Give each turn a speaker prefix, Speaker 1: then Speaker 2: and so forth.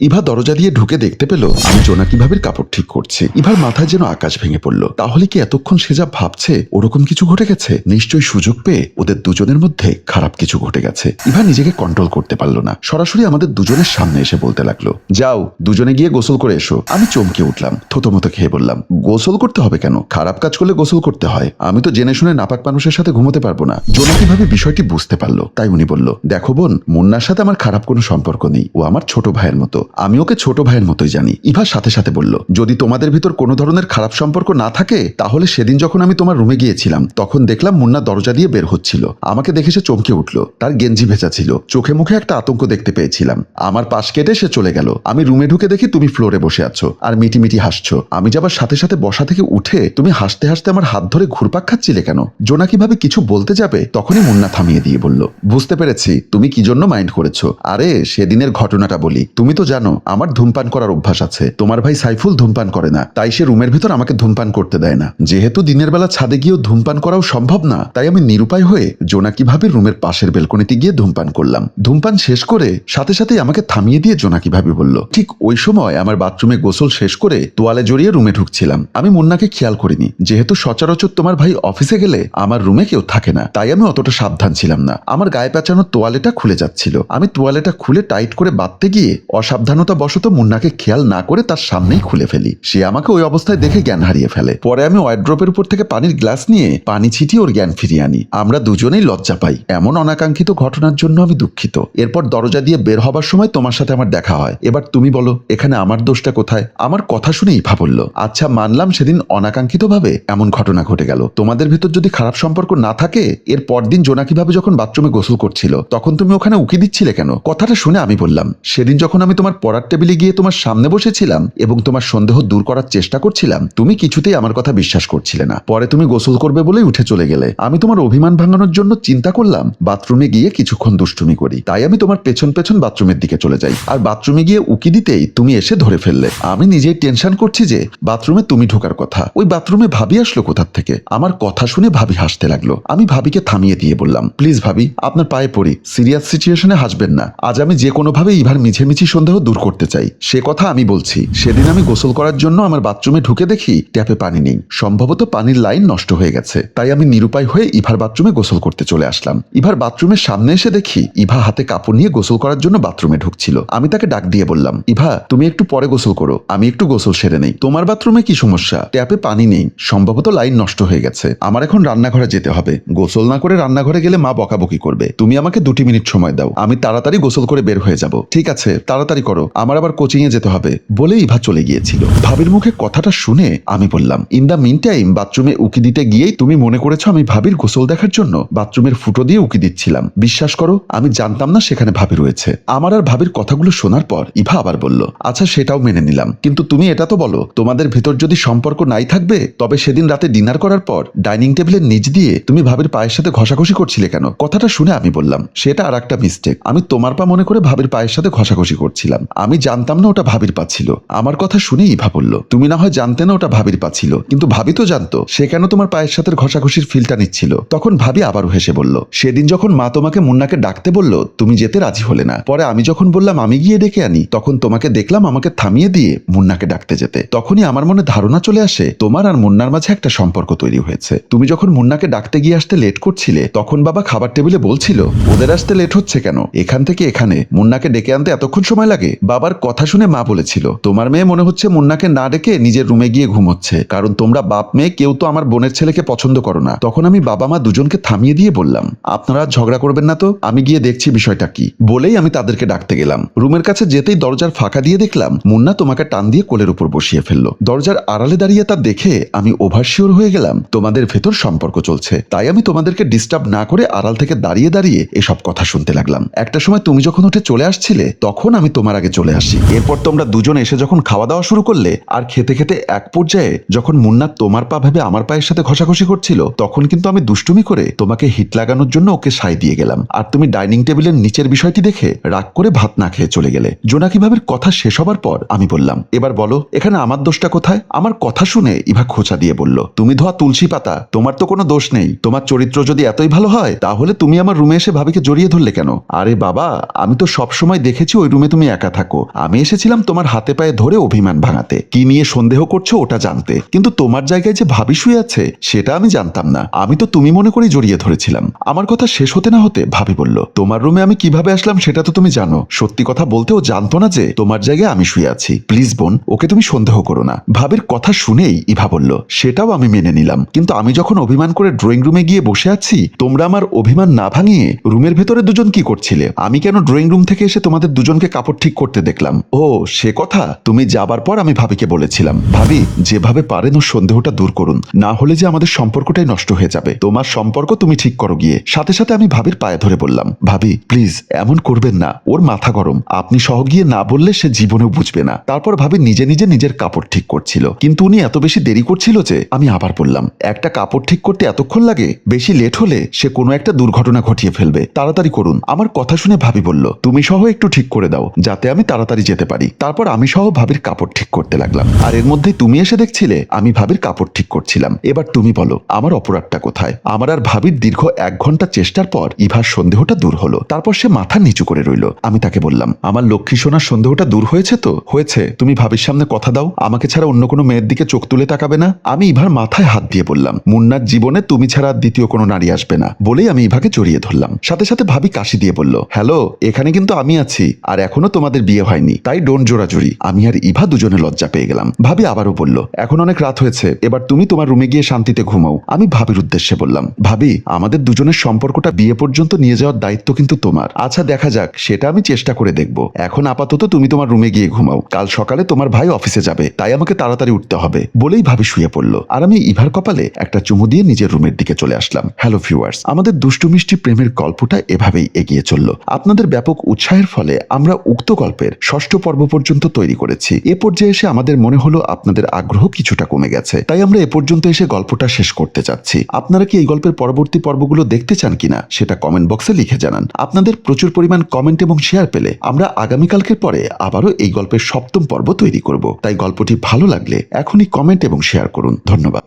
Speaker 1: ইভা দরজা দিয়ে ঢুকে দেখতে পেল, আমি জোনাকি ভাবির কাপড় ঠিক করছি। ইভার মাথায় যেন আকাশ ভেঙে পড়ল। তাহলে কি এতক্ষণ সে যা ভাবছে, ওরকম কিছু ঘটে গেছে? নিশ্চয়ই সুযোগ পেয়ে ওদের দুজনের মধ্যে খারাপ কিছু ঘটে গেছে। ইভা নিজেকে কন্ট্রোল করতে পারল না। সরাসরি আমাদের দুজনের সামনে এসে বলতে লাগল, যাও, দুজনে গিয়ে গোসল করে এসো। আমি চমকে উঠলাম থতমতো খেয়ে বললাম, গোসল করতে হবে কেন? খারাপ কাজ করলে গোসল করতে হয়। আমি তো জেনে শুনে নাপাক মানুষের সাথে ঘুমোতে পারব না। জোনাকি ভাবে বিষয়টি বুঝতে পারল, তাই উনি বলল, দেখো বোন, মুন্নার সাথে আমার খারাপ কোনো সম্পর্ক নেই। ও আমার ছোট ভাইয়ের মতো। আমি ওকে ছোট ভাইয়ের মতোই জানি। ইভার সাথে সাথে বলল, যদি তোমাদের ভিতর কোনো ধরনের খারাপ সম্পর্ক না থাকে, তাহলে সেদিন যখন আমি তোমার রুমে গিয়েছিলাম, তখন দেখলাম মুন্না দরজা দিয়ে বের হচ্ছিল। আমাকে দেখে সে চমকে উঠল। তার গেঞ্জি ভেজা ছিল। চোখে মুখে একটা আতঙ্ক দেখতে পেয়েছিলাম। আমার পাশ কেটে সে চলে গেল। আমি রুমে ঢুকে দেখি তুমি ফ্লোরে বসে আছো আর মিটি মিটি হাসছো। আমি যাবার সাথে সাথে বসা থেকে উঠে তুমি হাসতে হাসতে আমার হাত ধরে ঘুরপাক খাচ্ছিলে কেন? জোনাকি ভাবে কিছু বলতে যাবে? তখনই মুন্না থামিয়ে দিয়ে বলল, বুঝতে পেরেছি। তুমি কি জন্য মাইন্ড করেছ? আরে, সেদিনের ঘটনাটা বলি। তুমি তো জানো, আমার ধূমপান করার অভ্যাস আছে। তোমার ভাই সাইফুল ধূমপান করে না, তাই সে রুমের ভিতর আমাকে ধূমপান করতে দেয় না। যেহেতু দিনের বেলা ছাদে গিয়েও ধূমপান করাও সম্ভব না, তাই আমি নিরুপায় হয়ে জোনাকি ভাবে রুমের পাশের বেলকনিতে গিয়ে ধূমপান করলাম। ধূমপান শেষ করে সাথে সাথেই আমাকে থামিয়ে দিয়ে জোনাকি ভাবি বলল, ঠিক ওই সময় আমার বাথরুমে গোসল শেষ করে তোয়ালে জড়িয়ে রুমে ঢুকছিলাম। আমি মুন্নাকে খেয়াল করিনি, যেহেতু সচরাচর তোমার ভাই অফিসে গেলে আমার রুমে কেউ থাকে না, তাই আমি অতটা সাবধান ছিলাম না। আমার গায়ে পেঁচানো তোয়ালেটা খুলে যাচ্ছিল। আমি তোয়ালেটা খুলে টাইট করে বাঁধতে গিয়ে অসাবধানতা বশত মুন্নাকে খেয়াল না করে তার সামনেই খুলে ফেলি। সে আমাকে ওই অবস্থায় দেখে জ্ঞান হারিয়ে ফেলে। পরে আমি ওয়ার্ড্রপের উপর থেকে পানির গ্লাস নিয়ে পানি ছিটিয়ে ওর জ্ঞান ফিরিয়ে আনি। আমরা দুজনেই লজ্জা পাই। এমন অনাকাঙ্ক্ষিত ঘটনার জন্য আমি দুঃখিত। এরপর দরজা দিয়ে বের হবার সময় তোমার সাথে আমার দেখা হয়। এবার তুমি বলো, এখানে আমার দোষটা কোথায়? আমার কথা শুনে ইভা বলল আচ্ছা মানলাম সেদিন অনাকাঙ্ক্ষিতভাবে এমন ঘটনা ঘটে গেল। তোমাদের ভিতর যদি খারাপ সম্পর্ক না থাকে, এর পরদিন জোনাকিভাবে যখন বাথরুমে গোসল করছিল, তখন তুমি ওখানে উকি দিচ্ছিলে কেন? কথাটা শুনে আমি বললাম, সেদিন যখন আমি তোমার পড়ার টেবিলে গিয়ে তোমার সামনে বসেছিলাম এবং তোমার সন্দেহ দূর করার চেষ্টা করছিলাম। তুমি কিছুতেই আমার কথা বিশ্বাস করছিলে না। পরে তুমি গোসল করবে বলেই উঠে চলে গেলে। আমি তোমার অভিমান ভাঙানোর জন্য চিন্তা করলাম, বাথরুমে গিয়ে কিছুক্ষণ দুষ্টুমি করি। তাই আমি তোমার পেছন পেছন বাথরুমের দিকে চলে যাই। আর বাথরুমে গিয়ে উকি দিতেই তুমি এসে ধরে ফেললে। আমি নিজেই টেনশন করছি যে বাথরুমে তুমি ঢোকার কথা। ওই বাথরুমে ভাবি আসলো কোথার থেকে। আমার কথা শুনে ভাবি হাসতে লাগল। আমি ভাবিকে থামিয়ে দিয়ে বললাম, প্লিজ ভাবি, আপনার পায়ে পড়ি। সিরিয়াস সিচুয়েশনে হাসবেন না। আজ আমি যে কোনোভাবে ইভার মিছেমিছি সন্দেহ দূর করতে চাই। সে কথা আমি বলছি। সেদিন আমি গোসল করার জন্য আমার বাথরুমে ঢুকে দেখি ট্যাপে পানি নেই। সম্ভবত পানির লাইন নষ্ট হয়ে গেছে। তাই আমি নিরুপায় হয়ে ইভার বাথরুমে গোসল করতে চলে আসলাম। ইভার বাথরুমের সামনে এসে দেখি ইভা হাতে কাপড় নিয়ে গোসল করার জন্য বাথরুমে ঢুকছিল। আমি তাকে ডাক দিয়ে বললাম, ইভা, তুমি একটু পরে গোসল করো। আমি একটু গোসল সেরে নেই। তোমার বাথরুমে কি সমস্যা? ট্যাপে পানি নেই। সম্ভবত লাইন নষ্ট হয়ে গেছে। আমার এখন রান্নাঘরে যেতে হবে। গোসল না করে রান্নাঘরে গেলে মা বকাবকি করবে। তুমি আমাকে দুটি মিনিট সময় দাও। আমি তাড়াতাড়ি গোসল করে বের হয়ে যাব। ঠিক আছে, তাড়াতাড়ি করো, আমার আবার কোচিং এ যেতে হবে বলে ইভা চলে গিয়েছিল। ভাবির মুখে কথাটা শুনে আমি বললাম ইন দা মিন টাইম বাথরুমে উকি দিতে গিয়েই তুমি মনে করেছ আমি ভাবির গোসল দেখার জন্য বাথরুমের ফুটো দিয়ে উকি দিচ্ছিলাম। বিশ্বাস করো, আমি জানতাম না সেখানে ভাবি রয়েছে। আমার আর ভাবির কথাগুলো শোনার পর ইভা আবার বলল আচ্ছা সেটাও মেনে নিলাম। কিন্তু তুমি এটা তো বলো, তোমাদের ভিতর যদি সম্পর্ক নাই থাকবে, তবে সেদিন রাতে ডিনার করার পর ডাইনিং টেবিলের নিচ দিয়ে তুমি ভাবির পায়ের সাথে ঘষাঘষি করছিলে কেন? কথাটা শুনে আমি বললাম, সেটা আর একটা মিস্টেক আমি তোমার পা মনে করে ভাবির পায়ের সাথে ঘষাঘষি করছিলাম। আমি জানতাম না ওটা ভাবির পা ছিল। আমার কথা শুনে ইভা বলল, তুমি না হয় জানতে না ওটা ভাবির পা ছিল, কিন্তু ভাবি তো জানতো, সে কেন তোমার পায়ের সাথে ঘষাঘষির ফিলটা নিচ্ছিল? তখন ভাবি আবারও হেসে বলল, সেদিন যখন মা তোমাকে মুন্নাকে ডাকতে বলল, তুমি যেতে রাজি হলে না। পরে আমি যখন বললাম, আমি গিয়ে ডেকে আনি, তখন তোমাকে দেখলাম আমাকে থামিয়ে দিয়ে মুন্নাকে ডাকতে যেতে। তখনই আমার মনে ধারণা চলে আসে, তোমার আর মুন্নার মাঝে একটা সম্পর্ক তৈরি হয়েছে। তুমি যখন মুন্নাকে ডাকতে গিয়ে আসতে লেট করছিলে, তখন বাবা খাবার টেবিলে বলছিল, ওদের আসতে লেট হচ্ছে কেন? এখান থেকে এখানে। মুন্নাকে ডেকে আনতে এতক্ষণ সময় লাগে? বাবার কথা শুনে মা বলেছিল, তোমার মেয়ে মনে হচ্ছে মুন্নাকে না ডেকে নিজের রুমে গিয়ে ঘুমোচ্ছে, কারণ তোমরা বাপ মেয়ে, কেউ তো আমার বোনের ছেলেকে পছন্দ করো না। তখন আমি বাবা মা দুজনকে থামিয়ে দিয়ে বললাম, আপনারা ঝগড়া করবেন না তো, আমি গিয়ে দেখছি বিষয়টা কি। বলেই আমি তাদেরকে ডাকতে গেলাম। রুমের কাছে যেতেই দরজার ফাঁকা দিয়ে দেখলাম, মুন্না তোমাকে টান দিয়ে কোলের উপর বসিয়ে ফেলল। দরজার আড়ালে দাঁড়িয়ে তা দেখে আমি ওভারশিওর হয়ে গেলাম, তোমাদের ভেতর সম্পর্ক চলছে। তাই আমি তোমাদেরকে ডিস্টার্ব না করে আড়াল থেকে দাঁড়িয়ে দাঁড়িয়ে এসব কথা শুনতে লাগলাম। একটা সময় তুমি যখন উঠে চলে আসছিলে, তখন আমি তোমার আগে চলে আসি। এরপর তোমরা দুজন এসে যখন খাওয়া দাওয়া শুরু করলে আর খেতে খেতে এক পর্যায়ে যখন মুন্না তোমার পা ভেবে আমার পায়ের সাথে ঘষাঘষি করছিল, তখন কিন্তু আমি দুষ্টুমি করে তোমাকে হিট লাগানোর জন্য ওকে সাই দিয়ে গেলাম। আর তুমি ডাইনিং টেবিলের নিচের বিষয়টি দেখে রাগ করে ভাত না খেয়ে চলে গেলে। জোনাকি ভাবের কথা শেষ হবার পর আমি বললাম, এবার বলো, এখানে আমার দোষটা কোথায়? আমার কথা শুনে ইভা খোঁচা দিয়ে বলল, তুমি ধোয়া তুলসী পাতা, তোমার তো কোনো দোষ নেই। তোমার চরিত্র যদি এতই ভালো হয়, তাহলে তুমি আমার রুমে এসে ভাবিকে জড়িয়ে ধরলে কেন? আরে বাবা, আমি তো সব সময় দেখেছি ওই রুমে তুমি একা একা থাকো। আমি এসেছিলাম তোমার হাতে পায়ে ধরে অভিমান ভাঙাতে। কি নিয়ে সন্দেহ করছ ওটা জানতে। কিন্তু তোমার জায়গায় যে ভাবি শুয়ে আছে, সেটা আমি জানতাম না। আমি তো তুমি মনে করেই জড়িয়ে ধরেছিলাম। আমার কথা শেষ হতে না হতে ভাবি বলল, তোমার রুমে আমি কীভাবে আসলাম সেটা তো তুমি জানো। সত্যি কথা বলতে ও জানতো না যে তোমার জায়গায় আমি শুয়ে আছি। প্লিজ বোন, ওকে তুমি সন্দেহ করো না। ভাবির কথা শুনেই ইভা বলল, সেটাও আমি মেনে নিলাম। কিন্তু আমি যখন অভিমান করে ড্রয়িং রুমে গিয়ে বসে আছি, তোমরা আমার অভিমান না ভাঙিয়ে রুমের ভেতরে দুজন কি করছিলে? আমি কেন ড্রয়িং রুম থেকে এসে তোমাদের দুজনকে কাপড় ঠিক করতে দেখলাম। ও, সে কথা? তুমি যাবার পর আমি ভাবিকে বলেছিলাম। ভাবি, যেভাবে পারেন ও সন্দেহটা দূর করুন। না হলে যে আমাদের সম্পর্কটাই নষ্ট হয়ে যাবে। তোমার সম্পর্ক তুমি ঠিক করো গিয়ে। সাথে সাথে আমি ভাবির পায়ে ধরে বললাম, ভাবি প্লিজ এমন করবেন না। ওর মাথা গরম। আপনি সহ গিয়ে না বললে সে জীবনেও বুঝবে না। তারপর ভাবি নিজে নিজে নিজের কাপড় ঠিক করছিল। কিন্তু উনি এত বেশি দেরি করছিল যে আমি আবার বললাম, একটা কাপড় ঠিক করতে এতক্ষণ লাগে? বেশি লেট হলে সে কোনো একটা দুর্ঘটনা ঘটিয়ে ফেলবে। তাড়াতাড়ি করুন। আমার কথা শুনে ভাবি বলল, তুমি সহ একটু ঠিক করে দাও, যাতে আমি তাড়াতাড়ি যেতে পারি। তারপর আমি সহ ভাবির কাপড় ঠিক করতে লাগলাম। আর এর মধ্যে তুমি এসে দেখছিলে, আমি ভাবির কাপড় ঠিক করছিলাম। এবার তুমি বলো, আমার অপরাধটা কোথায়? আমার আর ভাবির দীর্ঘ এক ঘণ্টা চেষ্টার পর ইভার সন্দেহটা দূর হলো। তারপর সে মাথা নিচু করে রইল। আমি তাকে বললাম, আমার লক্ষ্মী সোনার সন্দেহটা দূর হয়েছে তো? হয়েছে। তুমি ভাবির সামনে কথা দাও। আমাকে ছাড়া অন্য কোনো মেয়ের দিকে চোখ তুলে তাকাবে না? আমি ইভার মাথায় হাত দিয়ে বললাম, মুন্নার জীবনে তুমি ছাড়া দ্বিতীয় কোনো নারী আসবে না। বলেই আমি ইভাকে জড়িয়ে ধরলাম। সাথে সাথে ভাবি কাশি দিয়ে বলল, হ্যালো, এখানে কিন্তু আমি আছি। আর এখনও তোমাদের বিয়ে হয়নি। তাই ডোন জোড়াজুড়ি আমি আর ইভা দুজনে লজ্জা পেয়ে গেলাম। ভাবি আবারও বলল, এখন অনেক রাত হয়েছে, এবার তুমি তোমার রুমে গিয়ে শান্তিতে ঘুমাও। আমি ভাবির উদ্দেশ্যে বললাম, ভাবি, আমাদের দুজনের সম্পর্কটা বিয়ে পর্যন্ত নিয়ে যাওয়ার দায়িত্ব কিন্তু তোমার। আচ্ছা দেখা যাক, সেটা আমি চেষ্টা করে দেখব। এখন আপাতত তুমি তোমার রুমে গিয়ে ঘুমাও। কাল সকালে তোমার ভাই অফিসে যাবে, তাই আমাকে তাড়াতাড়ি উঠতে হবে। বলেই ভাবি শুয়ে পড়ল। আর আমি ইভার কপালে একটা চুমু দিয়ে নিজের রুমের দিকে চলে আসলাম। হ্যালো ভিউয়ার্স, আমাদের দুষ্টু মিষ্টি প্রেমের গল্পটা এভাবেই এগিয়ে চলল। আপনাদের ব্যাপক উৎসাহের ফলে আমরা উক্ত গল্পের ষষ্ঠ পর্ব পর্যন্ত তৈরি করেছি। এ পর্যায়ে এসে আমাদের মনে হলো আপনাদের আগ্রহ কিছুটা কমে গেছে। তাই আমরা এ পর্যন্ত এসে গল্পটা শেষ করতে চাচ্ছি। আপনারা কি এই গল্পের পরবর্তী পর্বগুলো দেখতে চান কিনা সেটা কমেন্ট বক্সে লিখে জানান। আপনাদের প্রচুর পরিমাণ কমেন্ট এবং শেয়ার পেলে আমরা আগামীকালকের পরে আবারও এই গল্পের সপ্তম পর্ব তৈরি করব। তাই গল্পটি ভালো লাগলে এখনই কমেন্ট এবং শেয়ার করুন। ধন্যবাদ।